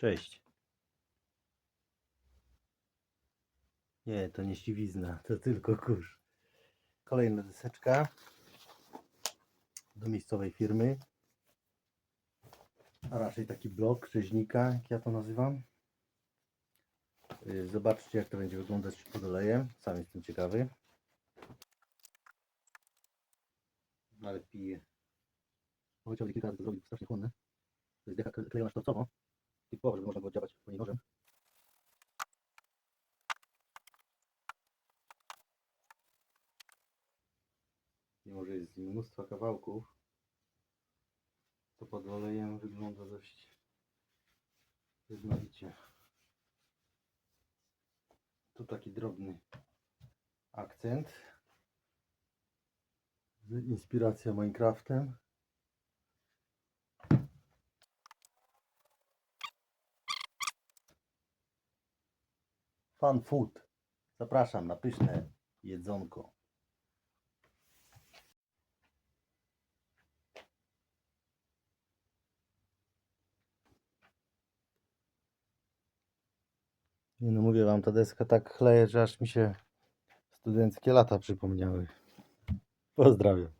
Cześć. Nie, to nie siwizna, to tylko kurz. Kolejna deseczka do miejscowej firmy. A raczej taki blok rzeźnika, jak ja to nazywam. Yy, Zobaczcie, jak to będzie wyglądać pod olejem. Sam jestem ciekawy. Ale piję. Powiedział kilka razy to zrobić strasznie chłonne. To jest decha klejona sztorcowo. Typowo, żeby można było działać po niej. Mimo, że jest z mnóstwo kawałków, to pod olejem wygląda dość jednolicie. Tu taki drobny akcent. Inspiracja Minecraftem. Fun Food. Zapraszam na pyszne jedzonko. No, mówię wam, ta deska tak chleje, że aż mi się studenckie lata przypomniały. Pozdrawiam.